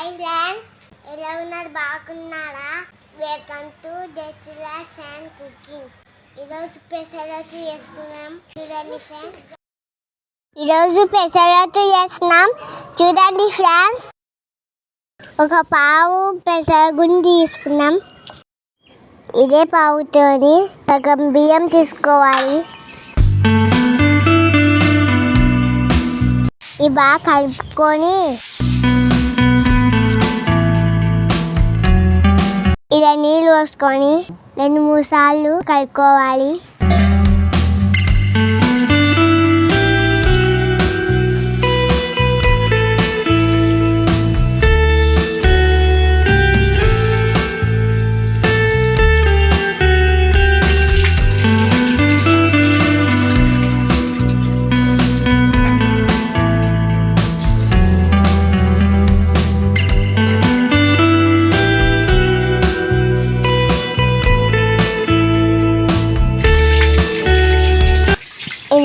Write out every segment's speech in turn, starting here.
Hi friends ఎలా ఉన్నారు? బాగున్నారా? Welcome to just relax and cooking ఈరోజు పెసరట్టు చేస్తున్నాం. చూడండి ఫ్రెండ్స్. ఈరోజు పెసరట్టు చేస్తున్నాం. చూడండి ఫ్రెండ్స్. ఒక పావు పెసరగుండి తీసుకున్నాం. ఇదే పావుతోని సగం బియ్యం తీసుకోవాలి. ఇవి బాగా కలుపుకొని కొద్దిగా నీళ్ళు పోసుకొని రెండు మూడు సార్లు కలుపుకోవాలి.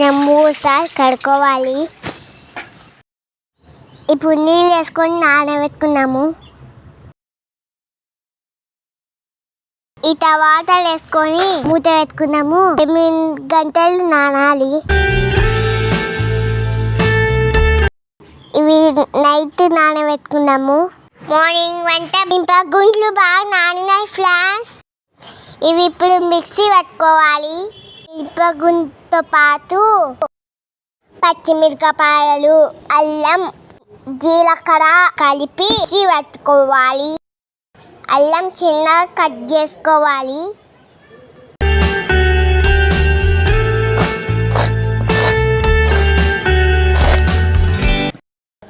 ఇలా కడుక్కోవాలి. ఇప్పుడు నీళ్ళు వేసుకొని నానబెట్టుకున్నాము. ఈ టమాటాలు వేసుకొని మూత పెట్టుకున్నాము. ఎనిమిది గంటలు నానాలి. ఇవి నైట్ నానబెట్టుకున్నాము. మార్నింగ్ వంట ఇంకా గుంట్లు బాగా నానినాయి ఫ్లాన్స్ ఇవి ఇప్పుడు మిక్సీ పట్టుకోవాలి. ఇప్పగుంతో పాటు పచ్చిమిరపకాయలు అల్లం జీలకర్ర కలిపి పట్టుకోవాలి. అల్లం చిన్నగా కట్ చేసుకోవాలి.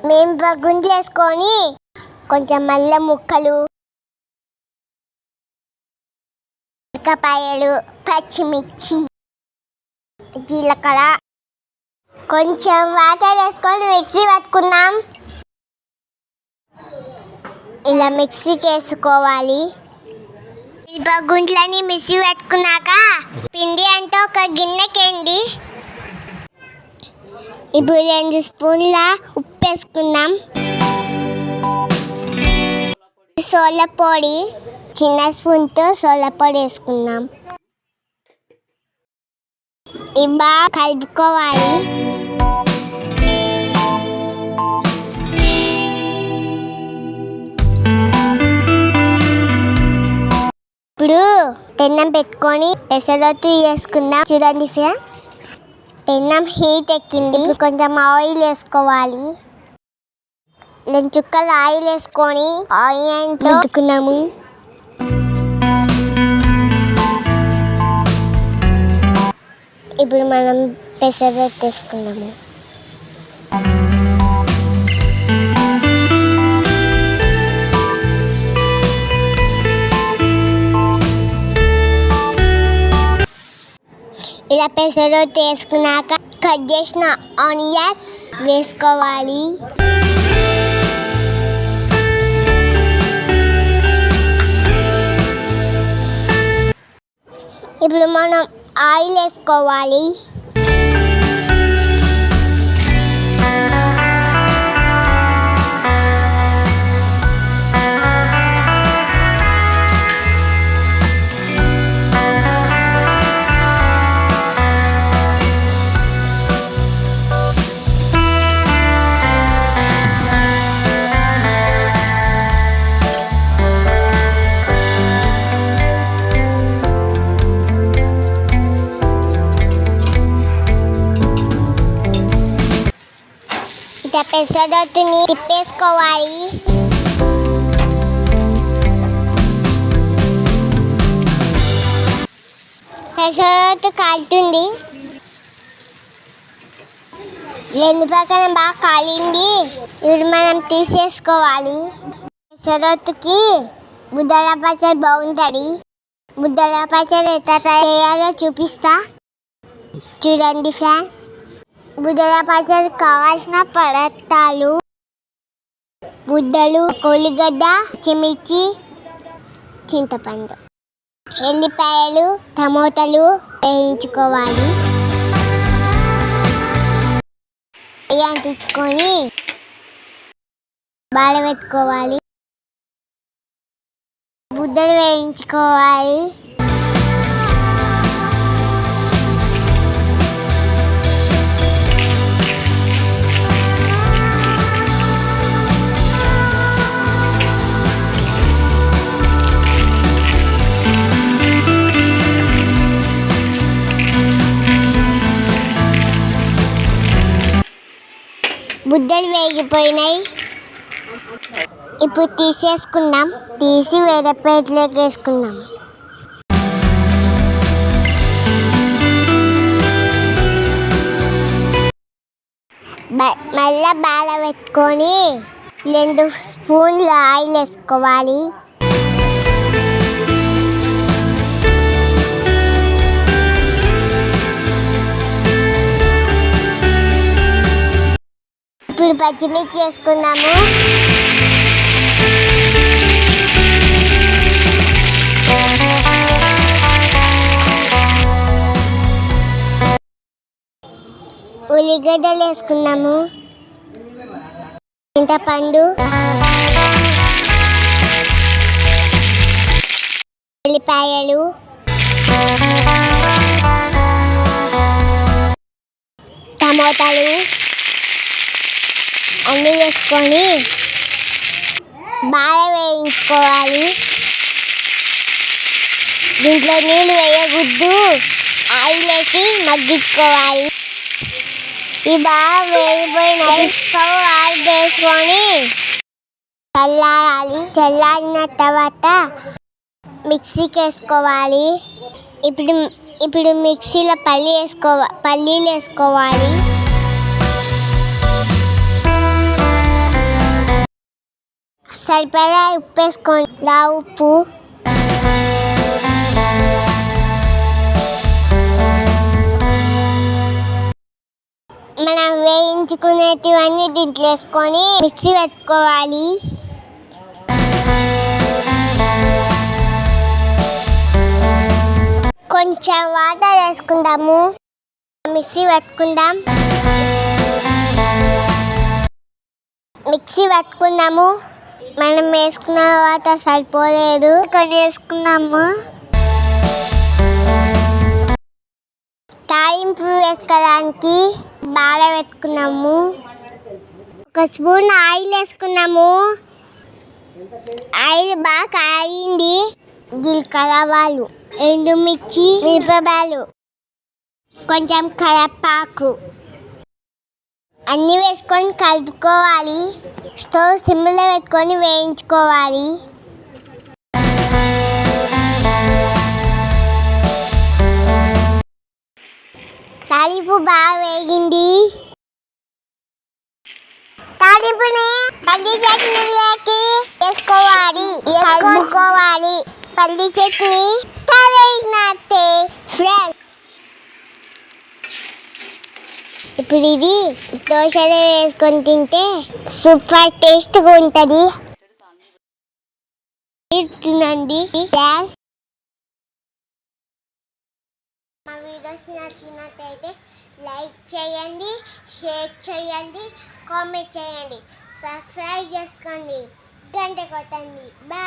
మేము బగుంట్లు వేసుకొని కొంచెం అల్లం ముక్కలు మిరపకాయలు పచ్చిమిర్చి జీలకర్ర. కొంచెం వాటర్ వేసుకొని మిక్సీ పట్టుకున్నాం ఇలా మిక్సీకి వేసుకోవాలి. ఈ గుంట్లని మిక్సీ పెట్టుకున్నాక పిండి అంటే ఒక గిన్నెకేండి? ఇప్పుడు రెండు స్పూన్ల ఉప్పు వేసుకున్నాం సోల పొడి చిన్న స్పూన్తో సోల పొడి వేసుకున్నాం ఇవి బాగా కలుపుకోవాలి. ఇప్పుడు పెన్నం పెట్టుకొని పెసరొత్తి వేసుకుందాం. చూడండి సార్ పెన్నం హీట్ ఎక్కింది. ఇప్పుడు కొంచెం ఆయిల్ వేసుకోవాలి. రెండు చుక్కలు ఆయిల్ వేసుకొని ఆయిల్ పెట్టుకున్నాము ఇప్పుడు మనం పెసరట్టు వేసుకున్నాము ఇలా పెసరట్టు వేసుకున్నాక కట్ చేసిన ఆనియన్స్ వేసుకోవాలి. ఇప్పుడు మనం ఆయిల్ వేసుకోవాలి ఇట్లా పెసరట్టుని తిప్పేసుకోవాలి పెసరట్టు కాలుతుంది రెండు పక్కన బాగా కాలింది ఇప్పుడు మనం తీసేసుకోవాలి పెసరట్టుకి బుద్ధల పచ్చడి బాగుంటుంది బుద్ధల పచ్చడి ఎట్లా తయారు చేయాలో చూపిస్తా చూడండి ఫ్రెండ్స్ బుద్ధల పచ్చడి కావాల్సిన పదార్థాలు. బుద్ధలు కోలిగడ్డ చిమిర్చి చింతపండు. ఎల్లిపాయలు టమోటాలు వేయించుకోవాలి. అంటించుకొని బాగా పెట్టుకోవాలి. బుద్ధలు వేయించుకోవాలి. ముద్దలు వేగిపోయినాయి. ఇప్పుడు తీసేసుకుందాం. తీసి వేరే ప్లేట్లోకి వేసుకుందాం. బ- మళ్ళా బాల పెట్టుకొని రెండు స్పూన్లు ఆయిల్ వేసుకోవాలి. ఇప్పుడు పచ్చిమిర్చి వేసుకుందాము ఉల్లిగడ్డలు వేసుకున్నాము చింతపండు. ఉల్లిపాయలు. టమోటాలు. అన్నీ వేసుకొని బాగా వేయించుకోవాలి. దీంట్లో నీళ్ళు వేయకూడదు. ఆయిల్ వేసి మగ్గించుకోవాలి. ఈ బాగా వేగిపోయిన స్టవ్ ఆయిల్ వేసుకొని చల్లారాలి. చల్లారిన తర్వాత మిక్సీకి వేసుకోవాలి ఇప్పుడు ఇప్పుడు మిక్సీలో పల్లి వేసుకోవా పల్లీలు వేసుకోవాలి. సరిపడా ఉప్పు వేసుకోండి లా ఉప్పు. మనం వేయించుకునేటివన్నీ దీంట్లో వేసుకొని మిక్సీ పెట్టుకోవాలి. కొంచెం వాటర్ వేసుకుందాము. మిక్సీ పట్టుకుందాం. మిక్సీ పట్టుకుందాము. మనం వేసుకున్న వాటర్ సరిపోలేదు. కొన్ని వేసుకున్నాము. తాలింపు వేసుకోవడానికి బాగా పెట్టుకున్నాము. ఒక స్పూన్ ఆయిల్ వేసుకున్నాము. ఆయిల్ బాగా కాగింది. జీలకర్ర వాళ్ళు ఎండుమిర్చి మిరపబాలు కొంచెం కరపాకు అన్నీ వేసుకొని కలుపుకోవాలి. స్టవ్ సిమ్లో పెట్టుకొని వేయించుకోవాలి. తాలింపు బాగా వేగింది. తాలింపుని పల్లి చట్నీలోకి వేసుకోవాలి. కలుపుకోవాలి పల్లి చట్నీ తరైనట్టే ఇప్పుడు ఇది దోశలో వేసుకొని తింటే సూపర్ టేస్ట్గా ఉంటుంది. తినండి. గ్యాస్ మా వీడియోస్ నచ్చినట్టయితే లైక్ చేయండి షేర్ చేయండి కామెంట్ చేయండి. సబ్స్క్రైబ్ చేసుకోండి. గంట కొట్టండి. బాయ్